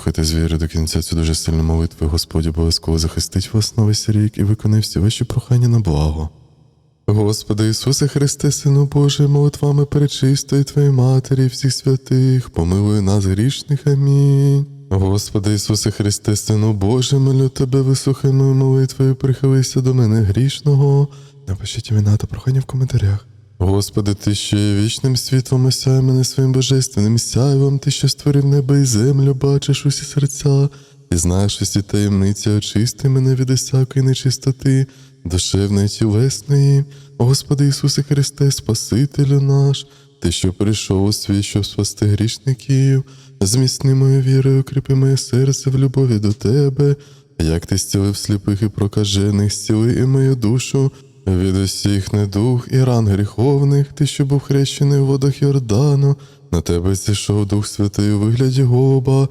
Слухайте з віри до кінця цю дуже сильну молитву. Господь обов'язково захистить вас на весь рік і виконає всі ваші прохання на благо. Господи Ісусе Христе, Сину Божий, молитвами перечистої Твоєї Матері, всіх святих, помилуй нас грішних. Амінь. Господи Ісусе Христе, Сину Божий, молю Тебе, вислухай мою молитву і прихилися до мене грішного. Напишіть імена та прохання в коментарях. Господи, Ти, що є вічним світлом, осяй мене своїм божественним сяйвом, Ти, що створив небо і землю, бачиш усі серця, і знаєш усі таємниці, очисти мене від усякої нечистоти, душевної тілесної. Господи Ісусе Христе, Спасителю наш, Ти, що прийшов у світ, щоб спасти грішників, зміцни мою віру, укріпи моє серце в любові до Тебе, як ти зцілив сліпих і прокажених, зціли і мою душу. Від усіх недуг і ран гріховних, ти, що був хрещений у водах Йордану, на тебе зійшов Дух Святий у вигляді голуба,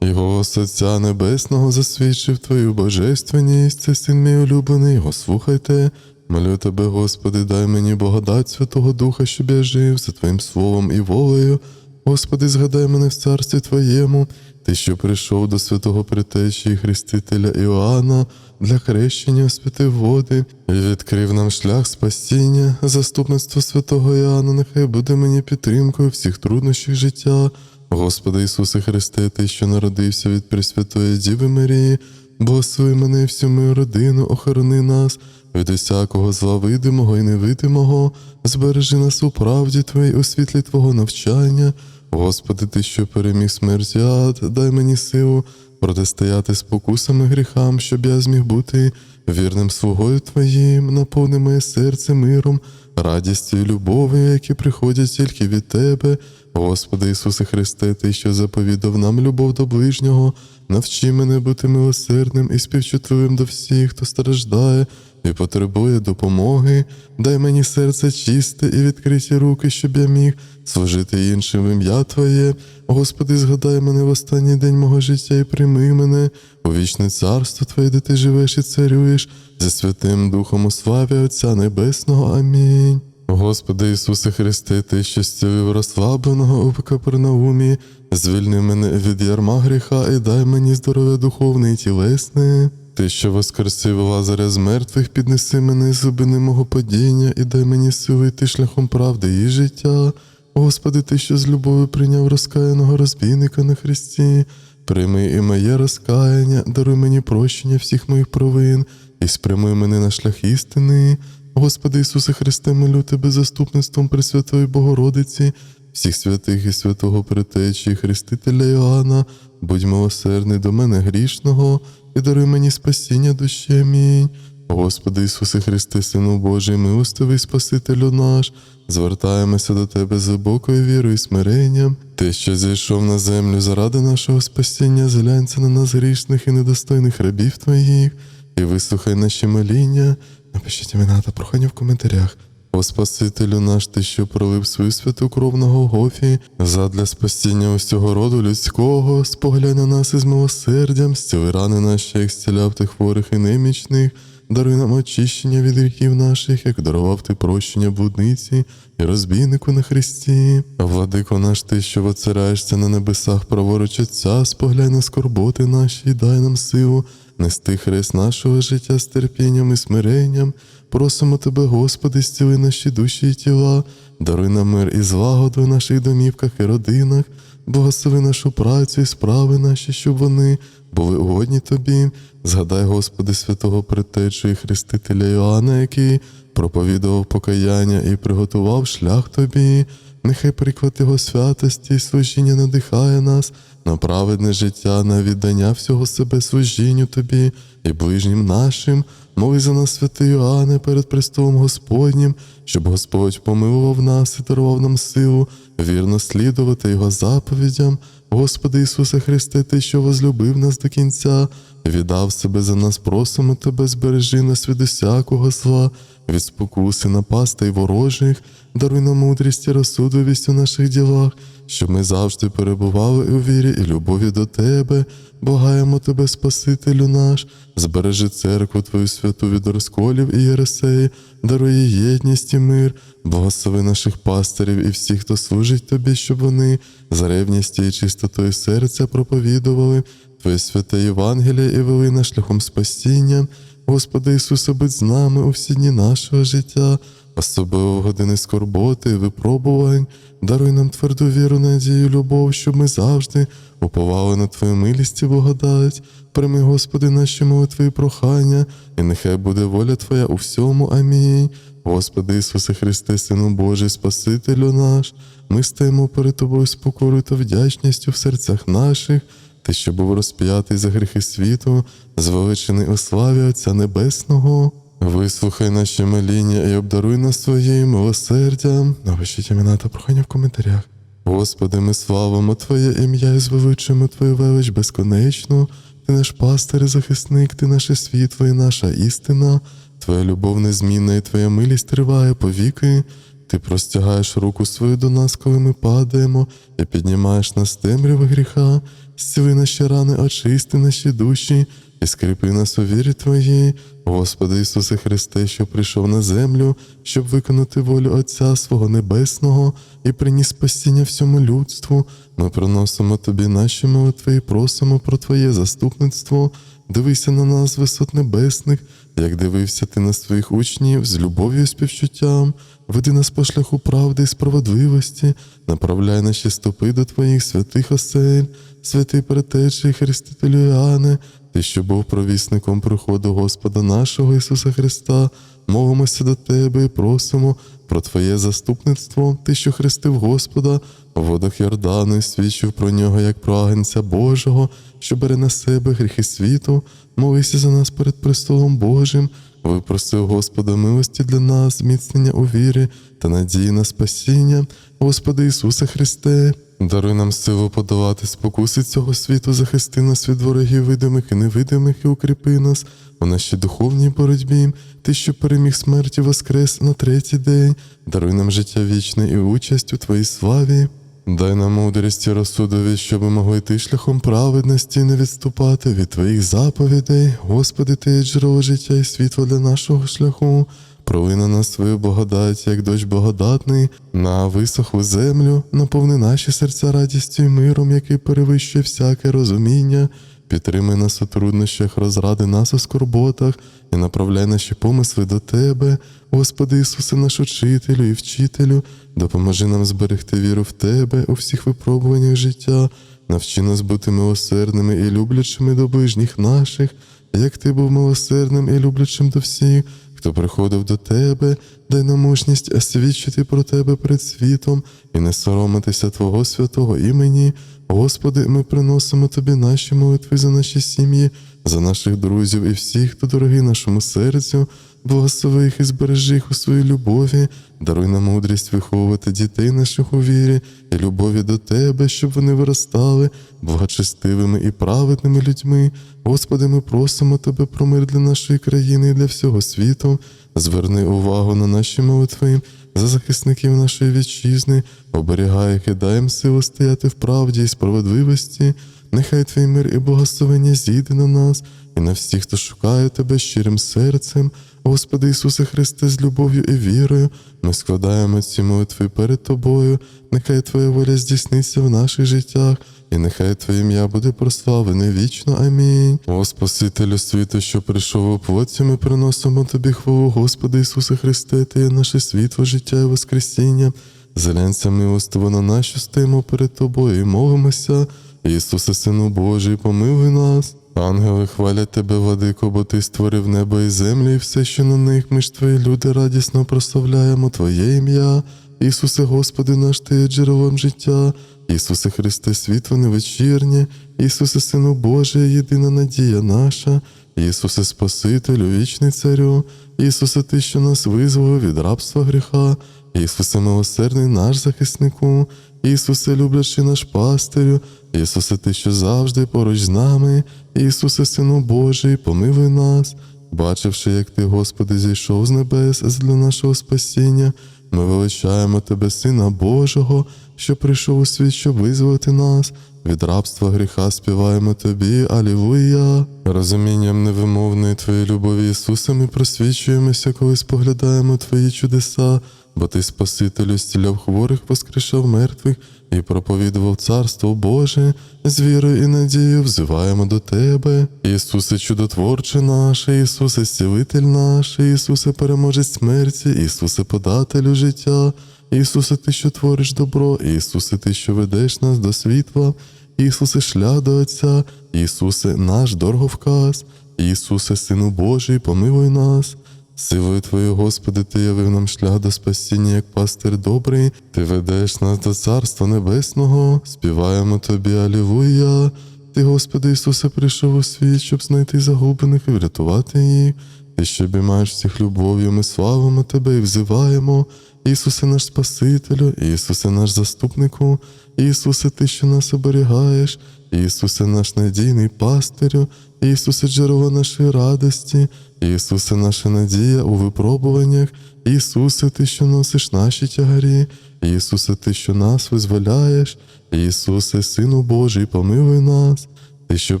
і голос Отця Небесного засвідчив твою божественність, це син мій улюблений, його слухайте. Молю тебе, Господи, дай мені благодать Святого Духа, щоб я жив за Твоїм словом і волею. Господи, згадай мене в царстві Твоєму, Ти, що прийшов до святого притечі і хрестителя Іоанна для хрещення освятив води і відкрив нам шлях спасіння, заступництво святого Іоанна, нехай буде мені підтримкою всіх труднощів життя. Господи Ісусе Христе, Ти, що народився від Пресвятої Діви Марії, благослови мене і всю мою родину, охорони нас від усякого зла видимого і невидимого, збережи нас у правді Твоїй, у світлі Твого навчання. Господи, Ти, що переміг смерть дай мені силу протистояти спокусами гріхам, щоб я зміг бути вірним слугою Твоїм, наповни моє серце миром, радістю і любов'ю, які приходять тільки від Тебе. Господи Ісусе Христе, Ти, що заповідав нам любов до ближнього, навчи мене бути милосердним і співчутливим до всіх, хто страждає і потребує допомоги. Дай мені серце чисте і відкриті руки, щоб я міг служити іншим ім'я Твоє. Господи, згадай мене в останній день мого життя і прийми мене у вічне царство Твоє, де ти живеш і царюєш, зі Святим Духом у славі Отця Небесного. Амінь. Господи Ісусе Христе, Ти, зцілив розслабленого у Капернаумі, звільни мене від ярма гріха і дай мені здоров'я духовне і тілесне. Ти, що воскресив Лазаря з мертвих, піднеси мене з глибини мого падіння і дай мені сили йти шляхом правди і життя. Господи, Ти, що з любов'ю прийняв розкаяного розбійника на хресті, прийми і моє розкаяння, даруй мені прощення всіх моїх провин і спрямуй мене на шлях істини. Господи Ісусе Христе, молю Тебе заступництвом Пресвятої Богородиці, всіх святих і святого Притечі, Хрестителя Іоанна, будь милосердний до мене грішного і даруй мені спасіння душі. Амінь. Господи Ісусе Христе, Сину Божий, милостивий Спасителю наш, звертаємося до Тебе з глибокою вірою і смиренням. Ти, що зійшов на землю заради нашого спасіння, зглянься на нас грішних і недостойних рабів Твоїх, і вислухай наші моління. Напишіть імена та прохання в коментарях. О Спасителю наш, ти, що пролив свою святу кров на Голгофі, задля спасіння усього роду людського, споглянь на нас із милосердям, зціли рани наші, як зціляв ти хворих і немічних, даруй нам очищення від гріхів наших, як дарував ти прощення блудниці і розбійнику на Христі. Владико наш, ти, що воцараєшся на небесах, праворуч Отця, споглянь на скорботи наші, і дай нам силу нести хрест нашого життя з терпінням і смиренням. Просимо Тебе, Господи, зціли наші душі і тіла, даруй нам мир і злагоду в наших домівках і родинах, благослови нашу працю і справи наші, щоб вони були угодні Тобі. Згадай, Господи, святого Притечу і Хрестителя Іоанна, який проповідував покаяння і приготував шлях Тобі. Нехай приклад Його святості і служіння надихає нас на праведне життя, на віддання всього себе служінню Тобі і ближнім нашим. Моли за нас, святий Іоанне, перед престолом Господнім, щоб Господь помилував нас і дарував нам силу, вірно слідувати Його заповідям. Господи Ісусе Христе, Ти, що возлюбив нас до кінця, віддав себе за нас, просимо тебе, збережи нас від усякого зла, від спокуси, напасти й ворожих, даруй нам мудрість і розсудливість у наших ділах, щоб ми завжди перебували у вірі і любові до тебе, благаємо тебе, Спасителю наш, збережи церкву Твою святу від розколів і єресеї, даруй їй єдність і мир, благослови наших пастирів і всіх, хто служить тобі, щоб вони з ревністю і чистотою серця проповідували Твоє святе Євангеліє і вели нас шляхом спасіння. Господи Ісусе, будь з нами у всі дні нашого життя, особливо в години скорботи і випробувань. Даруй нам тверду віру, надію, любов, щоб ми завжди уповали на Твою милість і благодать. Прийми, Господи, наші молитви і прохання, і нехай буде воля Твоя у всьому. Амінь. Господи Ісусе Христе, Сину Божий, Спасителю наш, ми стаємо перед Тобою з покорою та вдячністю в серцях наших. Ти, що був розп'ятий за гріхи світу, звеличений у славі Отця Небесного. Вислухай наші моління і обдаруй нас своїм милосердям. Напишіть імена та прохання в коментарях. Господи, ми славимо Твоє ім'я і звеличуємо Твою велич безконечну. Ти наш пастир і захисник, ти наше світло і наша істина. Твоя любов незмінна і Твоя милість триває повіки. Ти простягаєш руку свою до нас, коли ми падаємо, і піднімаєш нас темряви гріха, зціли наші рани, очисти наші душі, і скріпи нас у вірі Твоїй, Господи Ісусе Христе, що прийшов на землю, щоб виконати волю Отця свого Небесного і приніс спасіння всьому людству. Ми приносимо Тобі наші молитви і просимо про Твоє заступництво. Дивися на нас, висот небесних, як дивився ти на своїх учнів з любов'ю і співчуттям, веди нас по шляху правди і справедливості, направляй наші стопи до Твоїх святих осель, святий предтечі і Хрестителю Іоанне, ти, що був провісником приходу Господа нашого Ісуса Христа, молимося до Тебе і просимо про Твоє заступництво, Ти, що хрестив Господа у водах Йордану свідчив про нього як про агенця Божого, що бере на себе гріхи світу, молися за нас перед престолом Божим, випросив Господа милості для нас, зміцнення у вірі та надії на спасіння, Господи Ісусе Христе. Даруй нам силу подолати спокуси цього світу, захисти нас від ворогів видимих і невидимих, і укріпи нас у нашій духовній боротьбі, ти, що переміг смерті воскрес на третій день, даруй нам життя вічне і участь у Твоїй славі. Дай нам мудрість і розсудові, щоб могли йти шляхом праведності не відступати від Твоїх заповідей. Господи, Ти є джерело життя і світло для нашого шляху. Проли на нас свою благодать, як дощ благодатний, на висоху землю, наповни наші серця радістю і миром, який перевищує всяке розуміння. Підтримай нас у труднощах, розради нас у скорботах і направляй наші помисли до Тебе, Господи Ісусе, наш учителю і вчителю, допоможи нам зберегти віру в Тебе у всіх випробуваннях життя, навчи нас бути милосердними і люблячими до ближніх наших, як Ти був милосердним і люблячим до всіх, хто приходив до Тебе, дай нам мужність свідчити про Тебе перед світом і не соромитися Твого святого імені. Господи, ми приносимо Тобі наші молитви за наші сім'ї, за наших друзів і всіх, хто дорогий нашому серцю, благослови їх і збережи їх у своїй любові, даруй нам мудрість виховувати дітей наших у вірі і любові до Тебе, щоб вони виростали благочестивими і праведними людьми. Господи, ми просимо Тебе про мир для нашої країни і для всього світу. Зверни увагу на наші молитви за захисників нашої вітчизни, оберігай їм силу стояти в правді і справедливості. Нехай твій мир і благословення зійде на нас і на всіх, хто шукає тебе щирим серцем. Господи Ісусе Христе, з любов'ю і вірою, ми складаємо ці молитви перед Тобою. Нехай Твоя воля здійсниться в наших життях, і нехай Твоє ім'я буде прославлене вічно. Амінь. О Спасителю світу, що прийшов у плоті, ми приносимо Тобі хвалу, Господи Ісусе Христе, Ти є наше світло, життя і воскресіння. Зеленця милостиво на що стоїмо перед Тобою і молимося. Ісусе, Сину Божий, помилуй нас. Ангели хвалять тебе, владико, бо ти створив небо і землю, і все, що на них, ми ж твої люди радісно прославляємо Твоє ім'я. Ісусе, Господи наш, Ти є джерелом життя, Ісусе Христе, світло невечірнє, Ісусе, Сину Божий, єдина надія наша, Ісусе Спасителю, вічний Царю, Ісусе, Ти, що нас визволив від рабства гріха, Ісусе, милосердний наш захиснику, Ісусе, люблячий наш пастирю, Ісусе, Ти, що завжди поруч з нами, Ісусе, Сину Божий, помилуй нас, бачивши, як Ти, Господи, зійшов з небес для нашого спасіння, ми величаємо Тебе, Сина Божого, що прийшов у світ, щоб визволити нас. Від рабства гріха співаємо тобі, Алілуя. Розумінням невимовної Твоєї любові, Ісусе, ми просвічуємося, коли споглядаємо Твої чудеса, бо Ти Спасителю зціляв хворих, воскрешав мертвих і проповідував Царство Боже, з вірою і надією взиваємо до Тебе. Ісусе, чудотворче наше, Ісусе, зцілитель наш, Ісусе, переможець смерті, Ісусе, подателю життя. Ісусе, Ти, що твориш добро, Ісусе, Ти, що ведеш нас до світла, Ісусе, шлях до Отця, Ісусе, наш дороговказ, Ісусе, Сину Божий, помилуй нас. Силою Твоєю, Господи, Ти явив нам шлях до спасіння, як пастир добрий, Ти ведеш нас до Царства Небесного, співаємо Тобі, Алілуя. Ти, Господи Ісусе, прийшов у світ, щоб знайти загублених і врятувати їх. Ти, що обіймаєш всіх любов'ю, ми славимо Тебе і взиваємо. Ісусе наш Спасителю, Ісусе наш заступнику, Ісусе, Ти, що нас оберігаєш, Ісусе наш надійний пастирю, Ісусе, джерело нашої радості, Ісусе, наша надія у випробуваннях, Ісусе, Ти, що носиш наші тягарі, Ісусе, Ти, що нас визволяєш, Ісусе, Сину Божий, помилуй нас. Ти, що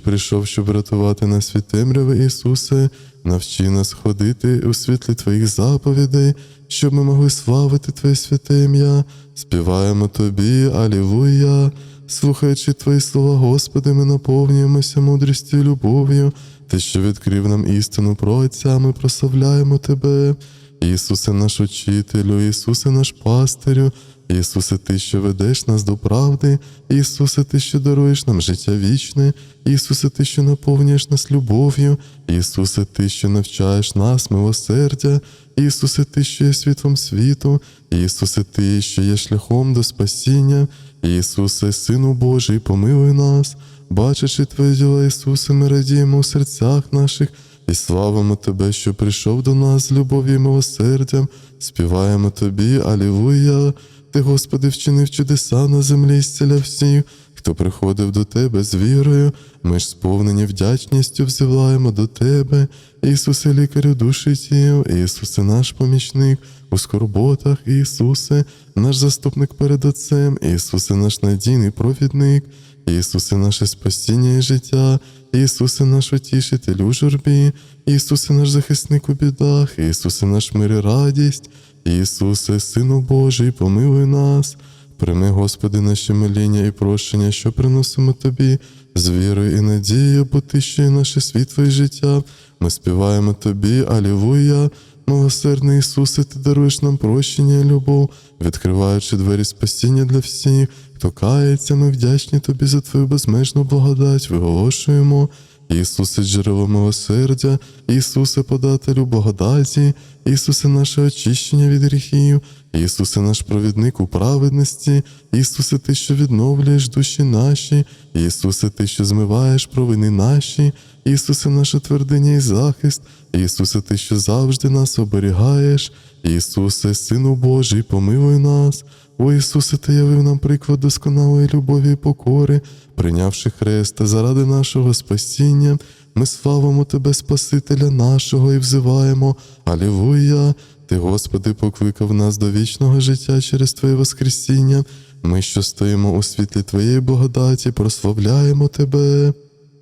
прийшов, щоб рятувати нас від темряви, Ісусе, навчи нас ходити у світлі Твоїх заповідей, щоб ми могли славити Твоє святе ім'я, співаємо Тобі, Алілуя. Слухаючи Твої слова, Господи, ми наповнюємося мудрістю і любов'ю. Ти, що відкрив нам істину про Отця, ми прославляємо Тебе. Ісусе, наш учителю, Ісусе, наш пастирю, Ісусе, Ти, що ведеш нас до правди, Ісусе, Ти, що даруєш нам життя вічне, Ісусе, Ти, що наповнюєш нас любов'ю, Ісусе, Ти, що навчаєш нас милосердя, Ісусе, Ти, що є світлом світу, Ісусе, Ти, що є шляхом до спасіння, Ісусе, Сину Божий, помилуй нас, бачачи Твої діла, Ісусе, ми радіємо у серцях наших. І славимо Тебе, що прийшов до нас з любов'ю і милосердям, співаємо Тобі, Алілуя. Ти, Господи, вчинив чудеса на землі і всіх, хто приходив до Тебе з вірою, ми ж сповнені вдячністю взиваємо до Тебе, Ісусе, лікарю душі тіл, Ісусе, наш помічник у скорботах, Ісусе, наш заступник перед Отцем, Ісусе, наш надійний провідник. Ісусе, наше спасіння і життя, Ісусе, наш утішитель у журбі, Ісусе, наш захисник у бідах, Ісусе, наш мир і радість, Ісусе, Сину Божий, помилуй нас. Прийми, Господи, наші моління і прощення, що приносимо Тобі, з вірою і надією, бо Ти ще наше світло і життя. Ми співаємо Тобі, Алілуя. Милосердний Ісусе, Ти даруєш нам прощення і любов, відкриваючи двері спасіння для всіх, хто кається, ми вдячні Тобі за Твою безмежну благодать, виголошуємо. Ісусе, джерело милосердя, Ісусе, подателю благодаті, Ісусе, наше очищення від гріхів, Ісусе, наш провідник у праведності, Ісусе, Ти, що відновлюєш душі наші, Ісусе, Ти, що змиваєш провини наші, Ісусе, наша твердиня і захист, Ісусе, Ти, що завжди нас оберігаєш, Ісусе, Сину Божий, помилуй нас. О Ісусе, Ти явив нам приклад досконалої любові і покори, прийнявши хрест заради нашого спасіння, ми славимо Тебе, Спасителя нашого, і взиваємо. Алілуя! Ти, Господи, покликав нас до вічного життя через Твоє Воскресіння. Ми, що стоїмо у світлі Твоєї благодаті, прославляємо Тебе.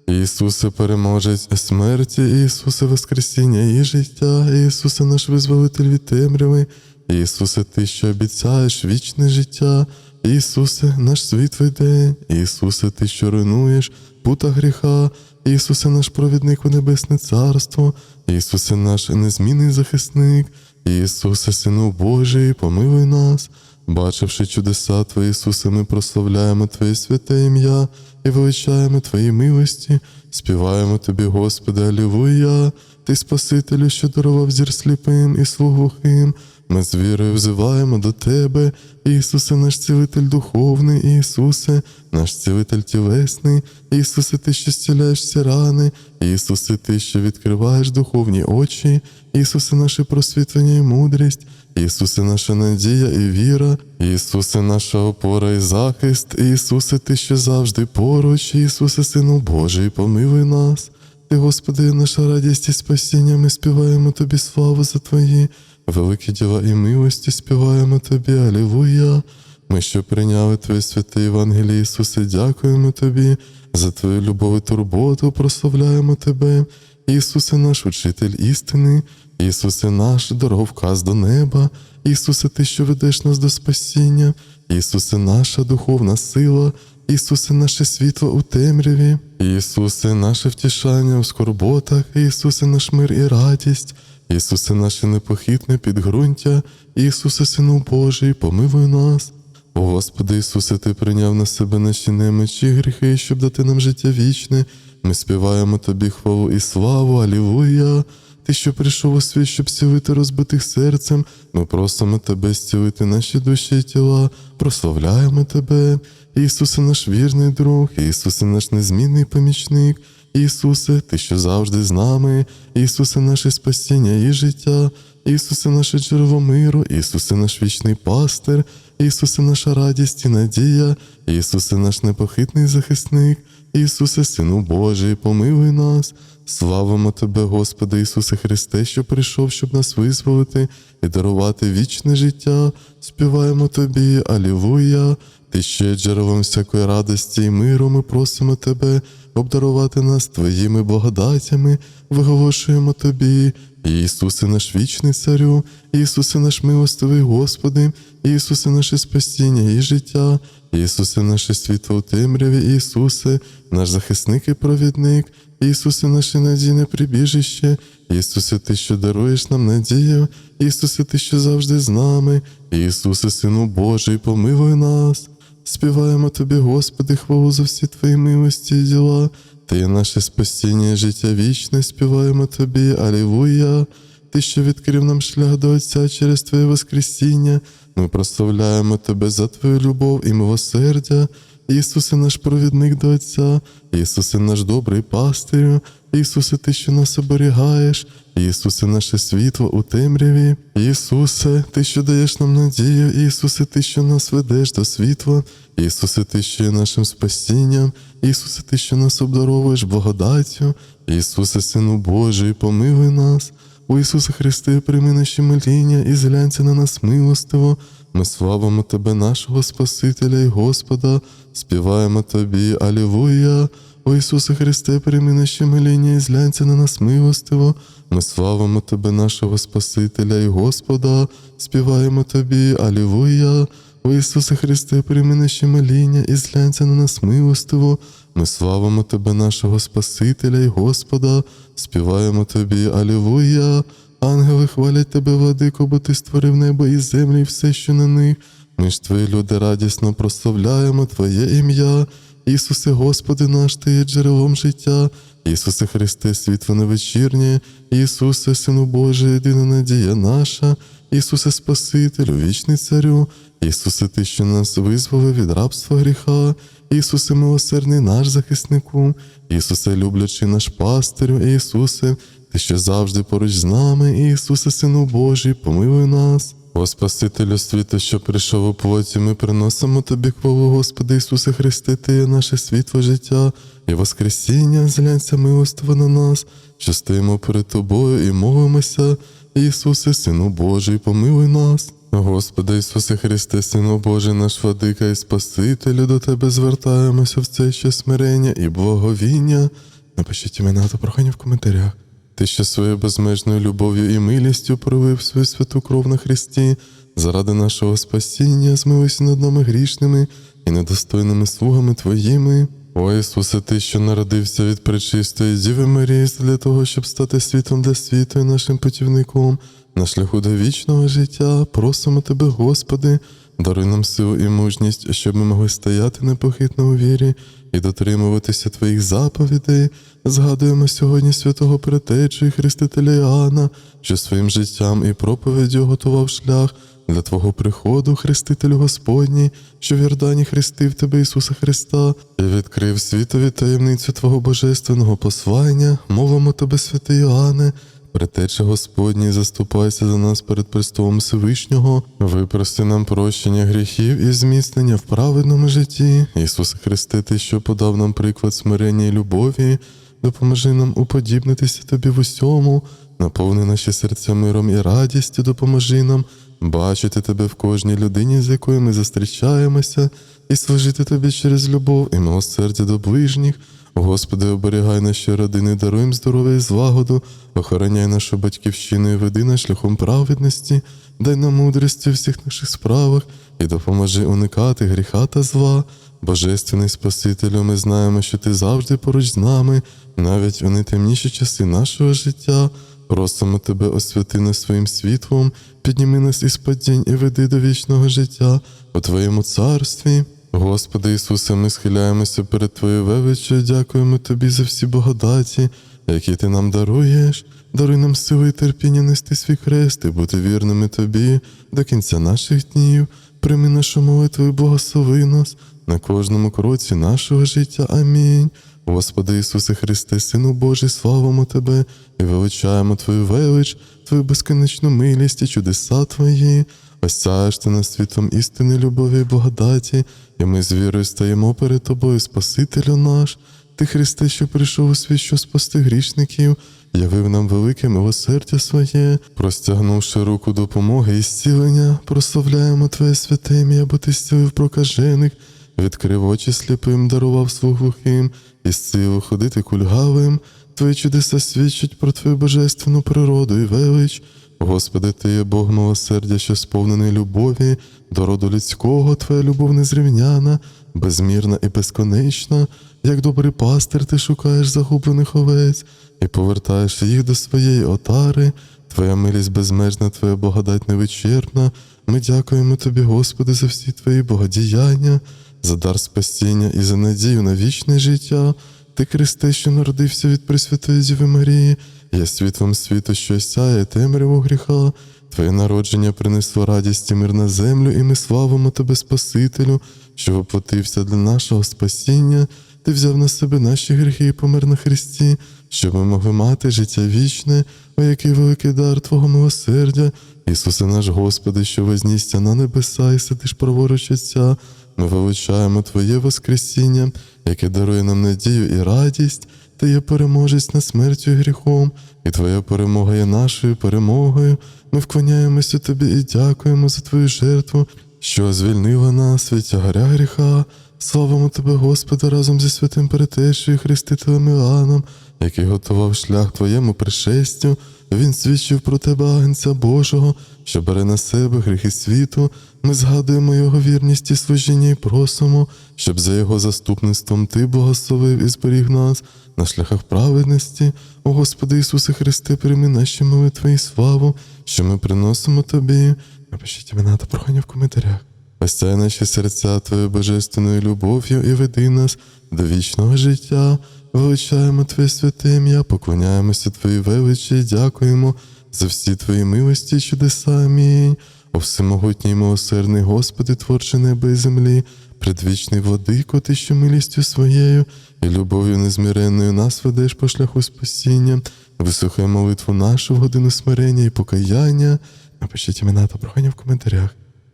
Ісусе, переможець смерті, Ісусе, Воскресіння і життя, Ісусе, наш визволитель від темряви, Ісусе, Ти, що обіцяєш вічне життя, Ісусе, наш світлий день, Ісусе, Ти, що руйнуєш пута гріха, Ісусе, наш провідник у Небесне Царство, Ісусе, наш незмінний захисник, Ісусе, Сину Божий, помилуй нас. Бачивши чудеса Твої, Ісусе, ми прославляємо Твоє святе ім'я і величаємо Твої милості, співаємо Тобі, Господи, Алілуя, Ти Спасителю, що дарував зір сліпим і слух глухим, Ми з вірою взиваємо до Тебе, Ісусе, наш цілитель духовний, Ісусе, наш цілитель тілесний, Ісусе, Ти, що зціляєш всі рани, Ісусе, Ти, що відкриваєш духовні очі, Ісусе, наше просвітлення і мудрість, Ісусе, наша надія і віра, Ісусе, наша опора і захист, Ісусе, Ти, що завжди поруч, Ісусе, Сину Божий, помилуй нас. Ти, Господи, наша радість і спасіння, ми співаємо Тобі славу за Твої великі діла і милості, співаємо Тобі, Алілуя. Ми, що прийняли Твоє святе Євангеліє, Ісусе, дякуємо Тобі за Твою любов і турботу, прославляємо Тебе, Ісусе, наш учитель істини, Ісусе, наш дороговказ до неба, Ісусе, Ти, що ведеш нас до спасіння, Ісусе, наша духовна сила, Ісусе, наше світло у темряві, Ісусе, наше втішання у скорботах, Ісусе, наш мир і радість, Ісусе, наше непохитне підґрунтя, Ісусе, Сину Божий, помилуй нас. О Господи Ісусе, Ти прийняв на себе наші немочі і гріхи, щоб дати нам життя вічне. Ми співаємо Тобі хвалу і славу, Алілуя. Ти, що прийшов у світ, щоб зцілити розбитих серцем, ми просимо Тебе зцілити наші душі і тіла, прославляємо Тебе, Ісусе, наш вірний друг, Ісусе, наш незмінний помічник, Ісусе, Ти, що завжди з нами, Ісусе, наше спасіння і життя, Ісусе, наше джерело миру, Ісусе, наш вічний пастир, Ісусе, наша радість і надія, Ісусе, наш непохитний захисник, Ісусе, Сину Божий, помилуй нас. Славимо Тебе, Господи Ісусе Христе, що прийшов, щоб нас визволити і дарувати вічне життя. Співаємо Тобі, Алілуя. Ти ще джерелом всякої радості і миру, ми просимо Тебе обдарувати нас Твоїми благодатями, виголошуємо Тобі. Ісусе наш вічний царю, Ісусе наш милостивий Господи, Ісусе наше спасіння і життя, Ісусе наше світло у темряві, Ісусе, наш захисник і провідник, Ісусе наше надійне прибіжище, Ісусе, Ти, що даруєш нам надію, Ісусе, Ти, що завжди з нами, Ісусе, Сину Божий, помилуй нас. Співаємо Тобі, Господи, хвалу за всі Твої милості і діла. Ти наше спасіння і життя вічне, співаємо Тобі, Алілуя. Ти, що відкрив нам шлях до Отця через Твоє Воскресіння, ми прославляємо Тебе за Твою любов і милосердя. Ісусе, наш провідник до Отця, Ісусе, наш добрий пастирю, Ісусе, Ти, що нас оберігаєш, Ісусе, наше світло у темряві, Ісусе, Ти, що даєш нам надію, Ісусе, Ти, що нас ведеш до світла, Ісусе, Ти, що є нашим спасінням, Ісусе, Ти, що нас обдаровуєш благодаттю, Ісусе, Сину Божий, помилуй нас. О Ісусе Христе, прийми наші моління і зглянься на нас милостиво. Ми славимо Тебе, нашого Спасителя і Господа, співаємо Тобі, Алілуя. О Ісусе Христе, прийми наші моління і зглянься на нас милостиво. Ми славимо Тебе, нашого Спасителя і Господа, співаємо Тобі, Алілуя. О Ісусе Христе, прийми наші моління і зглянься на нас милостиво. Ми славимо Тебе, нашого Спасителя і Господа, співаємо Тобі, Алілуя. Ангели хвалять Тебе, владико, бо Ти створив небо і землю, і все, що на них. Ми ж Твої люди радісно прославляємо Твоє ім'я. Ісусе, Господи наш, Ти є джерелом життя. Ісусе Христе, світло невечірнє, Ісусе, Сину Божий, єдина надія наша, Ісусе Спасителю, вічний царю, Ісусе, Ти, що нас визволив від рабства гріха, Ісусе, милосердний наш захиснику, Ісусе, люблячий наш пастирю, Ісусе, Ти, що завжди поруч з нами, Ісусе, Сину Божий, помилуй нас. О Спасителю світу, що прийшов у плоті, ми приносимо Тобі хвалу, Господи Ісусе Христе, Ти є наше світло життя і Воскресіння, зглянься милостиво на нас, що стоїмо перед Тобою і молимося. Ісусе, Сину Божий, помилуй нас. Господи Ісусе Христе, Сину Божий, наш владика і Спасителю, до Тебе звертаємося в це ще смирення і благовіння. Напишіть імена та прохання в коментарях. Ти, що своєю безмежною любов'ю і милістю пролив свою святу кров на Христі, заради нашого спасіння, змилися над нами грішними і недостойними слугами Твоїми. О Ісусе, Ти, що народився від пречистої Діви Марії, для того, щоб стати світом для світу і нашим путівником, на шляху до вічного життя, просимо Тебе, Господи, даруй нам силу і мужність, щоб ми могли стояти непохитно у вірі і дотримуватися Твоїх заповідей. Згадуємо сьогодні святого Претечу і Хрестителя Іоанна, що своїм життям і проповіддю готував шлях для Твого приходу, Хрестителю Господній, що в Йордані хрестив Тебе, Ісуса Христа, і відкрив світові таємницю Твого божественного послання, мовимо Тебе, святий Іоанне, Претече Господній, заступайся за нас перед престолом Всевишнього, випрости нам прощення гріхів і зміцнення в праведному житті. Ісусе Христе, Ти, що подав нам приклад смирення і любові, допоможи нам уподібнитися Тобі в усьому, наповни наші серця миром і радістю, допоможи нам бачити Тебе в кожній людині, з якою ми зустрічаємося, і служити Тобі через любов і милосердя до ближніх. Господи, оберігай наші родини, даруй здоров'я і злагоду, охороняй нашу батьківщину і веди нас шляхом праведності, дай нам мудрість у всіх наших справах і допоможи уникати гріха та зла. Божественний Спасителю, ми знаємо, що ти завжди поруч з нами, навіть у найтемніші часи нашого життя. Просимо тебе, освяти нас своїм світлом, підніми нас із падінь і веди до вічного життя у Твоєму царстві. Господи Ісусе, ми схиляємося перед Твоєю величчю, дякуємо Тобі за всі благодаті, які Ти нам даруєш. Даруй нам сили і терпіння нести свій хрест і бути вірними Тобі до кінця наших днів. Прийми нашу молитву і благослови нас на кожному кроці нашого життя. Амінь. Господи Ісусе Христе, Сину Божий, славимо Тебе і величаємо Твою велич, Твою безконечну милість і чудеса Твої. Осяєш ти нас світом істини, любові і благодаті, і ми з вірою стаємо перед Тобою, Спасителю наш. Ти, Христе, що прийшов у світ, що спасти грішників, явив нам велике милосердя своє, простягнувши руку допомоги і зцілення, прославляємо Твоє святе ім'я, бо ти зцілив прокажених, відкрив очі сліпим, дарував слух глухим, і зцілив ходити кульгавим. Твої чудеса свідчать про Твою божественну природу і велич. Господи, Ти є Бог милосердя, що сповнений любові, до роду людського, Твоя любов незрівняна, безмірна і безконечна, як добрий пастир, ти шукаєш загублених овець і повертаєш їх до своєї отари. Твоя милість безмежна, Твоя благодать невичерпна. Ми дякуємо Тобі, Господи, за всі Твої богодіяння, за дар спасіння і за надію на вічне життя. Ти, Христе, що народився від Пресвятої Діви Марії, є світлом світу, що сяє темряву гріха. Твоє народження принесло радість і мир на землю, і ми славимо Тебе, Спасителю, що воплотився для нашого спасіння. Ти взяв на себе наші гріхи і помер на Христі, щоб ми могли мати життя вічне, о який великий дар Твого милосердя, Ісусе наш Господи, що вознісся на небеса і сидиш праворуч Отця, ми величаємо Твоє Воскресіння, яке дарує нам надію і радість. Ти є переможець над смертю і гріхом, і Твоя перемога є нашою перемогою. Ми вклоняємося Тобі і дякуємо за Твою жертву, що звільнила нас від тягаря гріха. Славимо Тебе, Господи, разом зі святим Перетечою і Хрестителем Іоанном, який готував шлях Твоєму пришестю. Він свідчив про Тебе, Агнця Божого, що бере на себе гріхи світу. Ми згадуємо Його вірність і служіння і просимо, щоб за Його заступництвом Ти благословив і зберіг нас на шляхах праведності. О Господи Ісусе Христе, прийми наші молитви і славу, що ми приносимо Тобі. Напишіть імена та прохання в коментарях. Осяй наші серця Твоєю божественною любов'ю і веди нас до вічного життя. Величаємо Твоє святе ім'я, поклоняємося Твоїй величі дякуємо за всі Твої милості і чудеса. Амінь. О всемогутній милосердний Господи, творче неба і землі, предвічний владико, Ти, що милістю своєю і любов'ю незміренною нас ведеш по шляху спасіння, вислухай молитву нашу в годину смирення і покаяння. Напишіть імена та прохання в коментарях.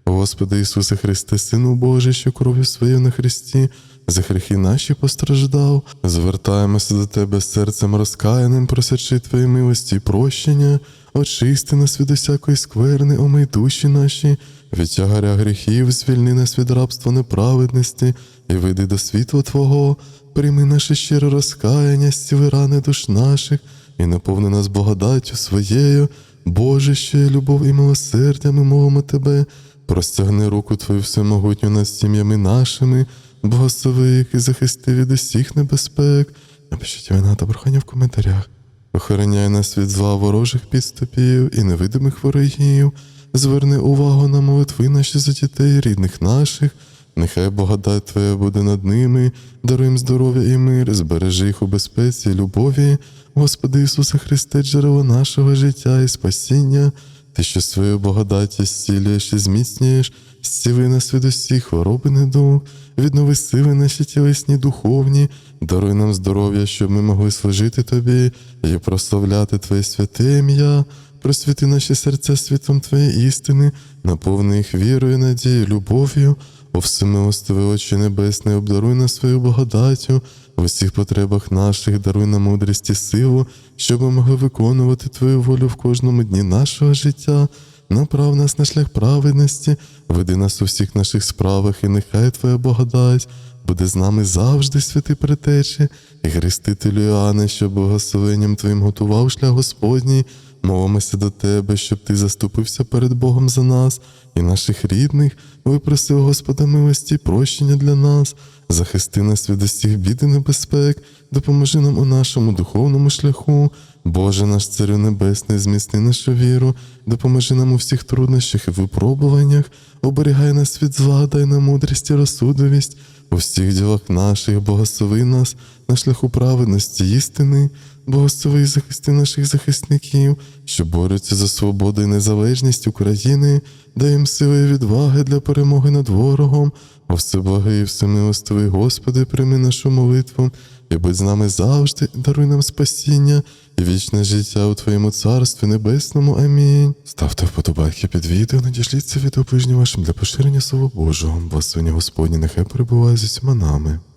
Господи Ісусе Христе, Сину Божий, що кров'ю своєю на Христі, за гріхи наші постраждав, звертаємося до Тебе серцем розкаяним, просячи Твої милості і прощення, очисти нас від усякої скверни, омий душі наші, від тягаря гріхів, звільни нас від рабства неправедності і вийди до світла Твого, прийми наше щире розкаяння, зціли рани душ наших і наповни нас благодаттю своєю. Боже, що любов і милосердя, ми мовимо Тебе, простягни руку Твою всемогутню над сім'ями нашими, благослови їх і захисти від усіх небезпек. Напишіть імена та прохання в коментарях. Охороняй нас від зла ворожих підступів і невидимих ворогів. Зверни увагу на молитви наші за дітей, рідних наших. Нехай благодать Твоя буде над ними, даруй їм здоров'я і мир, збережи їх у безпеці, любові. Господи Ісусе Христе, джерело нашого життя і спасіння. Ти, що своєю благодаті зцілюєш і зміцнюєш, зціли нас від усіх хвороб і недуг, віднови сили наші тілесні духовні, даруй нам здоров'я, щоб ми могли служити Тобі і прославляти Твоє святе ім'я. Просвіти наші серця світлом Твоєї істини, наповни їх вірою, надією, любов'ю. О всемилостиве очі небесне, обдаруй нас свою благодаттю, в усіх потребах наших даруй нам мудрість і силу, щоб ми могли виконувати Твою волю в кожному дні нашого життя. Направ нас на шлях праведності, веди нас у всіх наших справах, і нехай Твоя благодать буде з нами завжди, святи предтечі, і хрестителю Іоанне, що благословенням Твоїм готував шлях Господній. Молимося до Тебе, щоб Ти заступився перед Богом за нас і наших рідних, випросив Господа милості прощення для нас, захисти нас від усіх бід і небезпек, допоможи нам у нашому духовному шляху. Боже наш Царю Небесний, зміцни нашу віру, допоможи нам у всіх труднощах і випробуваннях, оберігай нас від зла, дай нам мудрість і розсудливість, у всіх ділах наших, благослови нас на шляху праведності істини, благослови і захисти наших захисників, що борються за свободу і незалежність України, дай їм сили і відваги для перемоги над ворогом. О всеблагий і всемилостивий Господи, прийми нашу молитву і будь з нами завжди, даруй нам спасіння і вічне життя у Твоєму Царстві Небесному. Амінь. Ставте вподобайки під відео, надішліться відео ближнім вашим для поширення Слова Божого. Благословення Господні нехай перебуває з усіма нами.